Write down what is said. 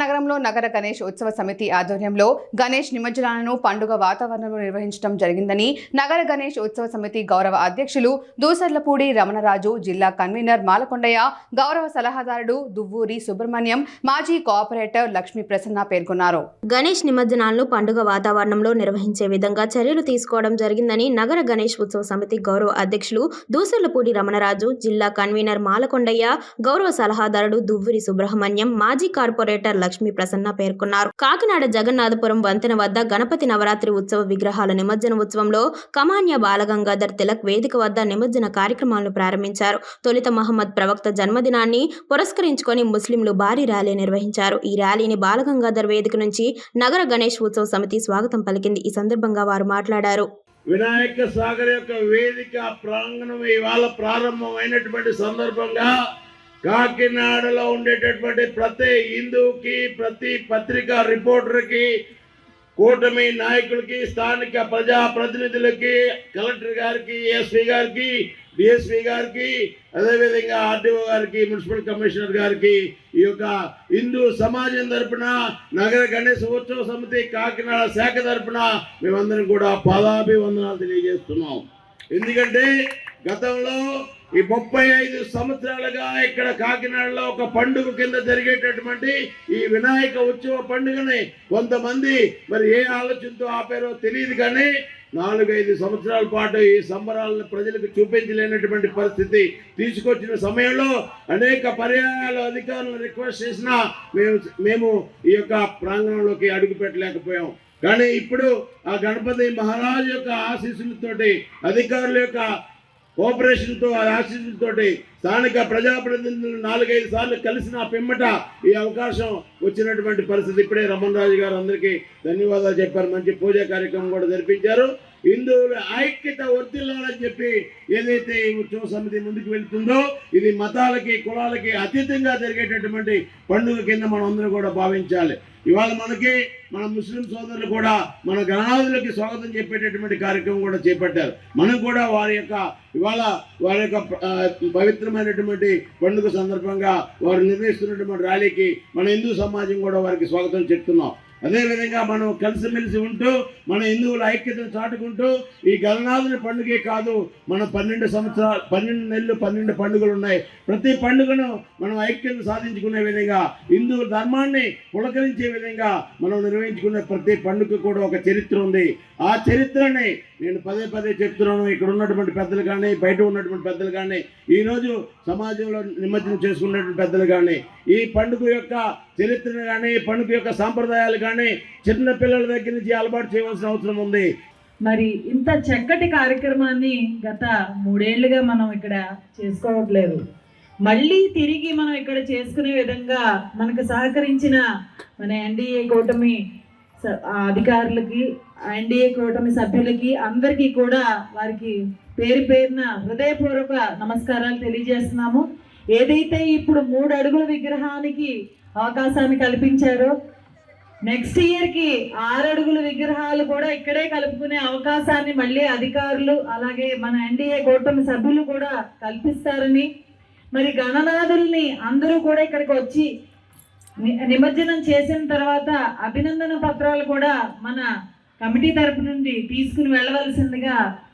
నగరంలో నగర గణేష్ ఉత్సవ సమితి ఆధ్వర్యంలో గణేష్ నిమజ్జనాలను పండుగ వాతావరణంలో నిర్వహించడం జరిగిందని నగర గణేష్ ఉత్సవ సమితి గౌరవ అధ్యక్షులు దూసర్లపూడి రమణరాజు జిల్లా కన్వీనర్ మాలకొండయ్య గౌరవ సలహాదారుడు దువ్వూరి సుబ్రహ్మణ్యం మాజీ కోఆపరేటర్ లక్ష్మీ ప్రసన్న పేర్కొన్నారు. గణేష్ నిమజ్జనాలను పండుగ వాతావరణంలో నిర్వహించే విధంగా చర్యలు తీసుకోవడం జరిగిందని నగర గణేష్ ఉత్సవ సమితి గౌరవ అధ్యక్షులు దూసర్లపూడి రమణరాజు జిల్లా కన్వీనర్ మాలకొండయ్య గౌరవ సలహాదారుడు దువ్వూరి సుబ్రహ్మణ్యం మాజీ కార్పొరేటర్ లక్ష్మీ ప్రసన్న పేర్కొన్నారు. కాకినాడ జగన్నాథపురం వంతెన వద్ద గణపతి నవరాత్రి ఉత్సవ విగ్రహాల నిమజ్జన ఉత్సవంలో కమాన్య బాలగంగాధర్ తిలక్ వేదిక వద్ద నిమజ్జన కార్యక్రమాలను ప్రారంభించారు. తొలిత మహమ్మద్ ప్రవక్త జన్మదినాన్ని పురస్కరించుకొని ముస్లింలు భారీ ర్యాలీ నిర్వహించారు. ఈ ర్యాలీని బాలగంగాధర్ వేదిక నుంచి నగర గణేష్ ఉత్సవ సమితి స్వాగతం పలికింది. ఈ సందర్భంగా వారు మాట్లాడారు. వినాయక సాగర్ యొక్క వేదిక ప్రాంగణం ఇవాళ ప్రారంభమైనటువంటి సందర్భంగా కాకినాడలో ఉండేటటువంటి ప్రతి హిందూకి ప్రతి పత్రికా రిపోర్టర్కి కూటమి నాయకులకి స్థానిక ప్రజా ప్రతినిధులకి కలెక్టర్ గారికి ఎస్పీ గారికి డిఎస్పీ గారికి అదేవిధంగా ఆర్డీఓ గారికి మున్సిపల్ కమిషనర్ గారికి ఈ యొక్క హిందూ సమాజం తరపున నగర గణేష్ ఉత్సవ సమితి కాకినాడ శాఖ తరపున మేమందరం కూడా పాదాభివందనాలు తెలియజేస్తున్నాం. ఎందుకంటే గతంలో ఈ ముప్పై ఐదు సంవత్సరాలుగా ఇక్కడ కాకినాడలో ఒక పండుగ కింద జరిగేటటువంటి ఈ వినాయక ఉత్సవ పండుగని కొంతమంది మరి ఏ ఆలోచనతో ఆపారో తెలియదు కానీ నాలుగైదు సంవత్సరాల పాటు ఈ సంబరాలను ప్రజలకు చూపించలేనటువంటి పరిస్థితి తీసుకొచ్చిన సమయంలో అనేక పర్యాయాలు అధికారులను రిక్వెస్ట్ చేసినా మేము మేము ఈ యొక్క ప్రాంగణంలోకి అడుగు పెట్టలేకపోయాం. కానీ ఇప్పుడు ఆ గణపతి మహారాజు యొక్క ఆశీస్సులతోటి అధికారుల యొక్క కోఆపరేషన్తో ఆ స్థానిక ప్రజాప్రతినిధులు నాలుగైదు సార్లు కలిసిన పిమ్మట ఈ అవకాశం వచ్చినటువంటి పరిస్థితి. ఇప్పుడే రమణ రాజు గారు అందరికీ ధన్యవాదాలు చెప్పారు. మంచి పూజా కార్యక్రమం కూడా జరిపించారు. హిందువుల ఐక్యత వర్తిల్లాలని చెప్పి ఏదైతే ఈ ఉత్సవ సమితి ముందుకు వెళ్తుందో ఇది మతాలకి కులాలకి అతీతంగా జరిగేటటువంటి పండుగ కింద మనం అందరం కూడా భావించాలి. ఇవాళ మనకి మన ముస్లిం సోదరులు కూడా మన గణనాథులకి స్వాగతం చెప్పేటటువంటి కార్యక్రమం కూడా చేపట్టారు. మనం కూడా వారి యొక్క ఇవాళ వారి యొక్క పవిత్రమైనటువంటి పండుగ సందర్భంగా వారు నిర్వహిస్తున్నటువంటి ర్యాలీకి మన హిందూ సమాజం కూడా వారికి స్వాగతం చెప్తున్నాం. అదేవిధంగా మనం కలిసిమెలిసి ఉంటూ మన హిందువుల ఐక్యతను చాటుకుంటూ ఈ గణనాథుని పండుగే కాదు మన పన్నెండు సంవత్సరాలు పన్నెండు నెలలు పన్నెండు పండుగలు ఉన్నాయి ప్రతి పండుగను మనం ఐక్యతను సాధించుకునే విధంగా హిందువుల ధర్మాన్ని పులకరించే విధంగా మనం నిర్వహించుకునే ప్రతి పండుగ కూడా ఒక చరిత్ర ఉంది. ఆ చరిత్రని నేను పదే పదే చెప్తున్నాను. ఇక్కడ ఉన్నటువంటి పెద్దలు కానీ బయట ఉన్నటువంటి పెద్దలు కానీ ఈరోజు సమాజంలో నిమజ్జనం చేసుకున్నటువంటి పెద్దలు కానీ ఈ పండుగ యొక్క చరిత్రను కానీ పండుగ యొక్క సాంప్రదాయాలు కానీ చిన్న పిల్లల దగ్గర నుంచి అలవాటు చేయవలసిన అవసరం ఉంది. మరి ఇంత చక్కటి కార్యక్రమాన్ని గత మూడేళ్ళుగా మనం ఇక్కడ చేసుకోవట్లేదు. మళ్ళీ తిరిగి మనం ఇక్కడ చేసుకునే విధంగా మనకు సహకరించిన మన ఎన్డీఏ కూటమి స- అధికారులకి ఎన్డీఏ కూటమి సభ్యులకి అందరికీ కూడా వారికి పేరు పేరున హృదయపూర్వక నమస్కారాలు తెలియజేస్తున్నాము. ఏదైతే ఇప్పుడు మూడు అడుగుల విగ్రహానికి అవకాశాన్ని కల్పించారు. నెక్స్ట్ ఇయర్కి ఆరడుగుల విగ్రహాలు కూడా ఇక్కడే కలుపుకునే అవకాశాన్ని మళ్ళీ అధికారులు అలాగే మన ఎన్డీఏ కూటమి సభ్యులు కూడా కల్పిస్తారని మరి గణనాథుల్ని అందరూ కూడా ఇక్కడికి వచ్చి ని- నిమజ్జనం చేసిన తర్వాత అభినందన పత్రాలు కూడా మన కమిటీ తరపు నుండి తీసుకుని వెళ్ళవలసిందిగా